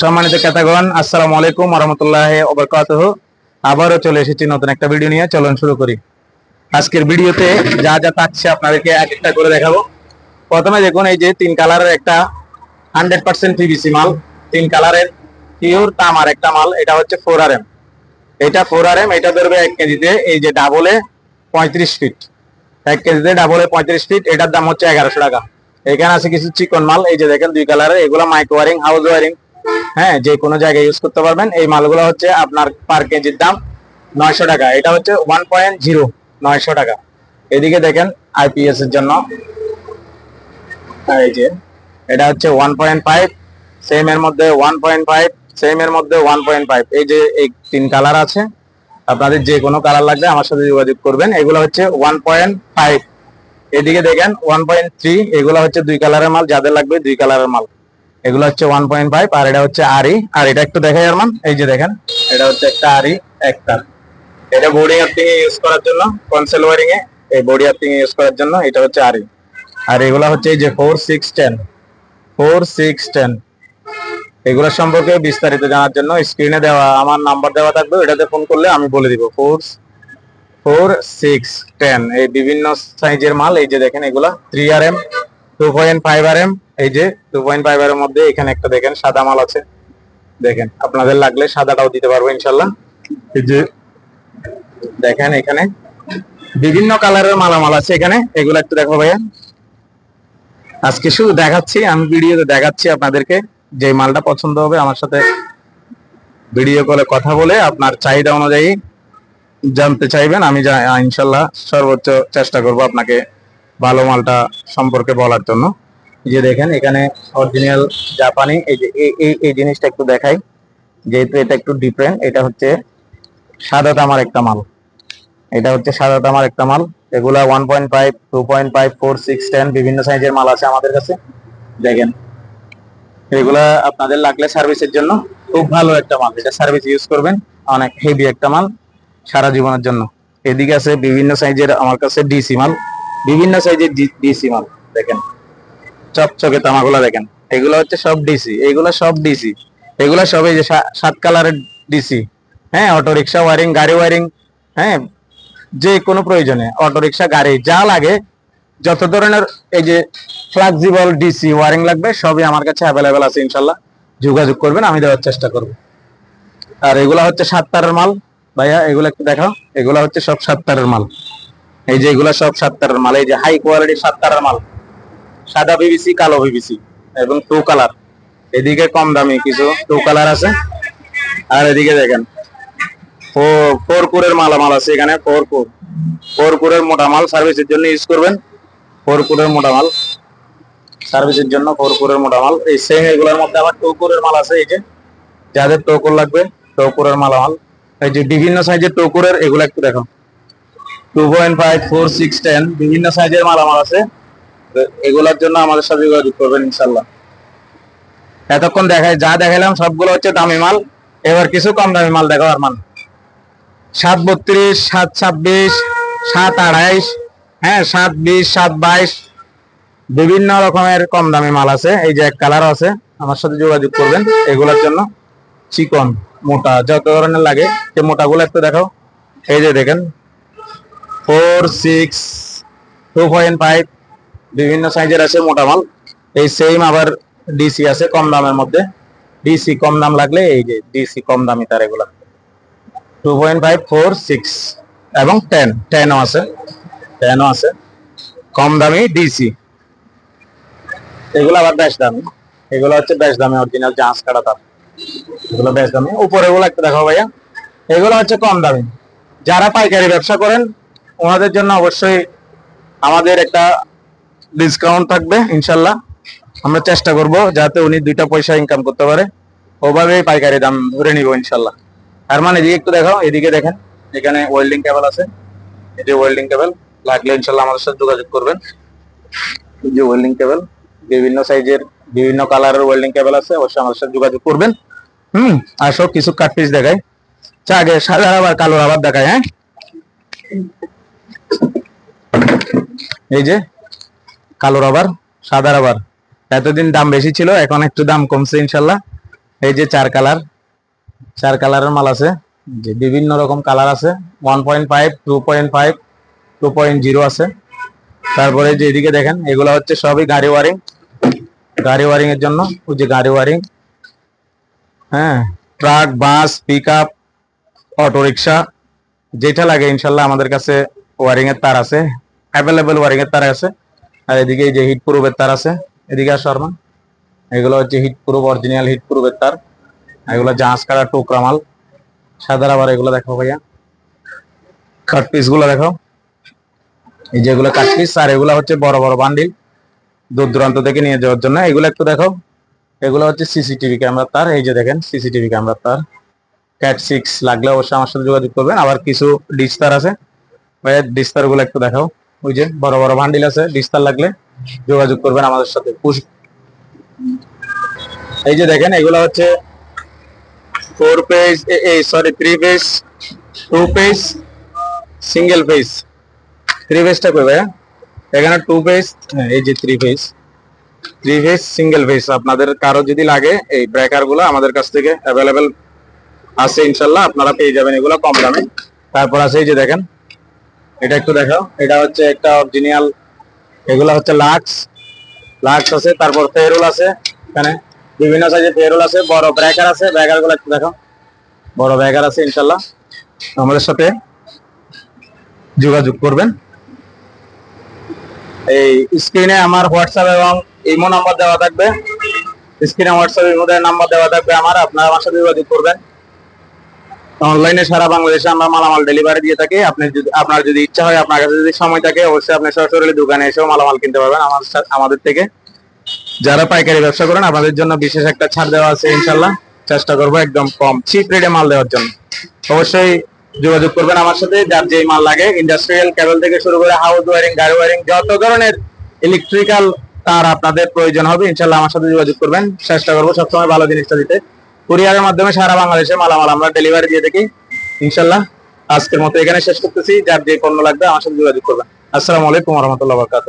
সম্মানিত ক্যাতাগণ আসসালামু আলাইকুম রহমতুল্লাহ ওবরকাতহ। আবারও চলে এসেছি নতুন একটা ভিডিও নিয়ে, চলুন শুরু করি। আজকের ভিডিওতে যা যা থাকছে আপনাদেরকে এক একটা করে দেখাবো। প্রথমে দেখুন, এই যে তিন কালারের একটা হান্ড্রেড পার্সেন্ট পিভিসি মাল, তিন কালারের পিওর তামার একটা মাল, এটা হচ্ছে ফোর আর এম এটা ফোর আর এম এটা ধরবে এক কেজিতে, এই যে ডাবলে পঁয়ত্রিশ ফিট এক কেজিতে ডাবলে পঁয়ত্রিশ ফিট এটার দাম হচ্ছে এগারোশো টাকা। এখানে আছে কিছু চিকন মাল, এই যে দেখেন দুই কালারের, এগুলো মাইক ওয়ারিং হাউস ওয়ারিং হ্যাঁ যে কোনো জায়গায় ইউজ করতে পারবেন। এই মালগুলো হচ্ছে আপনার পার কেজির দাম নয়শো টাকা। এটা হচ্ছে ওয়ান পয়েন্ট জিরো নয়শো টাকা। এদিকে দেখেন আইপিএস এর জন্য। এই যে, এটা হচ্ছে ওয়ান পয়েন্ট ফাইভ সেম এর মধ্যে ওয়ান পয়েন্ট ফাইভ সেম এর মধ্যে ওয়ান পয়েন্ট ফাইভ এই যে এই তিন কালার আছে, আপনাদের যে কোনো কালার লাগবে আমার সাথে যোগাযোগ করবেন। এগুলো হচ্ছে ওয়ান পয়েন্ট ফাইভ এদিকে দেখেন ওয়ান পয়েন্ট থ্রি এগুলো হচ্ছে দুই কালারের মাল, যাদের লাগবে দুই কালারের মাল। এগুলো হচ্ছে ওয়ান পয়েন্ট ফাইভ আর এটা হচ্ছে আরি আর এটা একটু দেখাই, আরমান। এই যে দেখেন, এটা হচ্ছে একটা আরি একটা। এটা বোর্ডিং আর্থিং ইউজ করার জন্য কনসেল ওয়ারিং এ, এই বডি আর্থিং ইউজ করার জন্য এটা হচ্ছে আরি আর এগুলো হচ্ছে এই যে four six ten four six ten এগুলো সম্পর্কে বিস্তারিত জানার জন্য স্ক্রিনে দেওয়া, আমার নাম্বার দেওয়া থাকবে এটাতে ফোন করলে আমি বলে দিব। ফোর ফোর সিক্স টেন এই বিভিন্ন সাইজের মাল, এই যে দেখেন, এগুলা three R M two point five R M এই যে টু পয়েন্ট ফাইভ আর এর মধ্যে এখানে একটা দেখেন, সাদা মাল আছে। দেখেন, আপনাদের লাগলে সাদাটাও দিতে পারব ইনশাল্লাহ এই যে দেখেন এখানে বিভিন্ন কালারের মালামাল আছে এখানে। এগুলো একটু দেখো ভাইয়া। আজকে শুধু দেখাচ্ছি, আমি ভিডিওতে দেখাচ্ছি আপনাদেরকে যে মালটা পছন্দ হবে। আমার সাথে ভিডিও কলে কথা বলে আপনার চাহিদা অনুযায়ী জানতে চাইবেন, আমি ইনশাল্লাহ সর্বোচ্চ চেষ্টা করব আপনাকে ভালো মালটা সম্পর্কে বলার জন্য। যে দেখেন, এখানে অরিজিনাল জাপানি এই যে, এই- এই জিনিসটা একটু দেখাই। যেহেতু এটা একটু ডিফারেন্ট এটা হচ্ছে সাদা তামার একটা মাল। এটা হচ্ছে সাদা তামার একটা মাল। এগুলা one point five two point five four six ten বিভিন্ন সাইজের মাল আছে আমাদের কাছে। দেখেন, এগুলা আপনাদের লাগলে সার্ভিসের জন্য খুব ভালো একটা মাল। এটা সার্ভিস ইউজ করবেন, অনেক হেভি একটা মাল সারা জীবনের জন্য। এদিকে আছে বিভিন্ন সাইজের আমার কাছে ডিসি মাল। বিভিন্ন সাইজের ডিসি মাল, দেখেন। চকচকে তামাগুলা দেখেন। এগুলো হচ্ছে সব ডিসি এগুলো সব ডিসি এগুলো সবই যে সাত কালারের ডিসি হ্যাঁ অটো রিক্সা ওয়ারিং গাড়ি ওয়ারিং হ্যাঁ যে কোনো প্রয়োজনে অটো রিক্সা গাড়ি, যা লাগে, যত ধরনের এই যে ফ্লেক্সিবল ডিসি ওয়ারিং লাগবে, সবই আমার কাছে অ্যাভেলেবেল আছে ইনশাল্লাহ যোগাযোগ করবেন, আমি দেওয়ার চেষ্টা করব। আর এগুলা হচ্ছে সাত তারের মাল। ভাইয়া, এগুলো একটু দেখাও। এগুলা হচ্ছে সব সাত তারের মাল। এই যে এগুলা সব সাত তারের মাল, এই যে হাই কোয়ালিটির সাত তারের মাল। সাদা বিবিসি কালো বিবিসি এবং টু কালার এদিকে কম দামি কিছু টু কালার আছে। আর এদিকে দেখেন ফো- ফোর কুরের মালামাল আছে এখানে ফোর কুর ফোর কুরের মোটা মাল সার্ভিসের জন্য ইউজ করবেন। ফোর কুরের মোটা মাল। সার্ভিসের জন্য ফোর কুরের মোটা মাল। এই সেম এগুলোর মধ্যে আবার টু কুরের মাল আছে, এই যে। যাদের টোকুর লাগবে টোকুরের মালামাল। এই যে বিভিন্ন সাইজের টোকুরের এগুলো একটু দেখো two point five four six ten বিভিন্ন সাইজের মালামাল আছে। এগুলোর জন্য আমাদের সাথে যোগাযোগ করবেন ইনশাল্লাহ এতক্ষণ দেখায় যা দেখাইলাম সবগুলো হচ্ছে দামি মাল। এবার কিছু কম দামি মাল দেখো আর মান সাত বত্রিশ সাত ছাব্বিশ সাত আড়াইশ হ্যাঁ সাত বিশ সাত বাইশ বিভিন্ন রকমের কম দামি মাল আছে। এই যে এক কালার আছে, আমার সাথে যোগাযোগ করবেন এগুলোর জন্য। চিকন, মোটা, যত ধরনের লাগে। সে মোটাগুলো একটু দেখাও। এই যে দেখেন four, six, two point five বিভিন্ন সাইজের আছে মোটা মাল। এই সেম আবার ডিসি আছে কম দামের মধ্যে। ডিসি কম দাম লাগলে এই যে ডিসি কম দামি তার এগুলা। Two point five, four, six এবং টেন টেনও আছে। টেনও আছে। কম দামি ডিসি এগুলো আবার বেশ দামি। এগুলো হচ্ছে বেশ দামি অরিজিনাল জাহাজ কাটা তার। এগুলো বেশ দামি। উপরে এগুলো একটা দেখাও ভাইয়া। এগুলো হচ্ছে কম দামি। যারা পাইকারি ব্যবসা করেন ওনাদের জন্য অবশ্যই আমাদের একটা ডিসকাউন্ট থাকবে, ইনশাল্লাহ। আমরা চেষ্টা করব যাতে উনি দুইটা পয়সা ইনকাম করতে পারে। ওভাবেই পাইকারি দাম ধরে নিব, ইনশাল্লাহ। আর মানে এদিকে একটু দেখাও, এদিকে দেখেন, এখানে ওয়েল্ডিং কেবল আছে। এই যে ওয়েল্ডিং কেবল লাগলে ইনশাল্লাহ আমাদের সাথে যোগাযোগ করবেন। এই যে ওয়েল্ডিং কেবল বিভিন্ন সাইজের বিভিন্ন কালারের ওয়েল্ডিং কেবল আছে, অবশ্যই আমাদের সাথে যোগাযোগ করবেন। হুম, আসো, কিছু কাট পিস দেখাই। চা আগে সাদা আবার কালো আবার দেখায় হ্যাঁ? এই যে, কালো রাবার সাদা রাবার এতদিন দাম বেশি ছিল, এখন একটু দাম কমছে ইনশাল্লাহ। এই যে চার কালার চার কালারের মাল আছে। যে বিভিন্ন রকম কালার আছে। One point five two point five two point zero আছে। তারপরে যে এদিকে দেখেন, এগুলো হচ্ছে সবই গাড়ি ওয়ারিং গাড়ি ওয়ারিং এর জন্য, ওই যে গাড়ি ওয়ারিং হ্যাঁ truck bus pick up auto rickshaw যেটা লাগে ইনশাল্লাহ আমাদের কাছে ওয়ারিং এর তার আছে। অ্যাভেলেবেল ওয়ারিং এর তার আছে। আর এদিকে এই যে হিট প্রুফের তার আছে। এদিকে আর শর্মা। এগুলো হচ্ছে হিট প্রুফ অরিজিনাল হিট প্রুফের তার। এগুলো জাহাজ কাটা টুকরা মাল। সাদার আবার এগুলো দেখো ভাইয়া। কাট পিসগুলো দেখো এই যেগুলো কাট পিস আর এগুলো হচ্ছে বড় বড় বান্ডিল দূর দূরান্ত থেকে নিয়ে যাওয়ার জন্য। এগুলো একটু দেখো এগুলো হচ্ছে সিসিটিভি ক্যামেরার তার। এই যে দেখেন সিসিটিভি ক্যামেরার তার। ক্যাট সিক্স লাগলে অবশ্যই আমার সাথে যোগাযোগ করবেন। আবার কিছু ডিশ তার আছে। ভাইয়া তারগুলো একটু দেখাও। ওই যে বড় বড় বান্ডিল আছে ডিশ তার লাগলে যোগাযোগ করবেন আমাদের সাথে। পুশ এই যে দেখেন, এগুলো হচ্ছে ফোর পেজ এই sorry three page two page single page three পেজটা কই ভাইয়া? এখানে টু পেজ এই যে three page three page single page আপনাদের কারও যদি লাগে, এই ব্রেকারগুলো আমাদের কাছ থেকে অ্যাভেলেবেল আছে ইনশাল্লাহ, আপনারা পেয়ে যাবেন। এগুলো কম দামে। তারপর আছে এই যে দেখেন এটা একটু দেখাও। এটা হচ্ছে একটা অরিজিনাল এগুলো হচ্ছে লাক্স লাক্স আছে, তারপর ফেরুল আছে, এখানে বিভিন্ন সাইজের ফেরুল আছে, বড় ব্রেকার আছে ব্রেকারগুলো একটু দেখো বড় ব্রেকার আছে ইনশাল্লাহ আমাদের সাথে যোগাযোগ করবেন। এই স্ক্রিনে আমার হোয়াটসঅ্যাপ এবং ইমো নাম্বার দেওয়া থাকবে। স্ক্রিনে হোয়াটসঅ্যাপ ইমো নাম্বার দেওয়া থাকবে আমার, আপনারা আমার সাথে যোগাযোগ করবেন। অনলাইনে সারা বাংলাদেশে আমরা মালামাল ডেলিভারি দিয়ে থাকি। আপনি যদি আপনার যদি ইচ্ছা হয়, আপনার কাছে যদি সময় থাকে, অবশ্যই আপনি সরাসরি দোকানে এসেও মালামাল কিনতে পারবেন আমাদের আমাদের থেকে। যারা পাইকারি ব্যবসা করেন, আপনাদের জন্য বিশেষ একটা ছাড় দেওয়া আছে ইনশাল্লাহ চেষ্টা করব একদম কম চিপ রেটে মাল দেওয়ার জন্য। অবশ্যই যোগাযোগ করবেন আমার সাথে, যার যেই মাল লাগে। ইন্ডাস্ট্রিয়াল কেবল থেকে শুরু করে হাউস ওয়ারিং গাড়ি ওয়ারিং যত ধরনের ইলেকট্রিক্যাল তার আপনাদের প্রয়োজন হবে ইনশাল্লাহ আমার সাথে যোগাযোগ করবেন। চেষ্টা করব সবসময় ভালো জিনিসটা দিতে। কুরিয়ারের মাধ্যমে সারা বাংলাদেশে মালামাল আমরা ডেলিভারি দিয়ে থাকি। ইনশাল্লাহ আজকের মতো এখানে শেষ করতেছি। যার যে পণ্য লাগবে আমার সাথে যোগাযোগ করবেন। আসসালামু আলাইকুম রহমতুল্লাহ বরকাত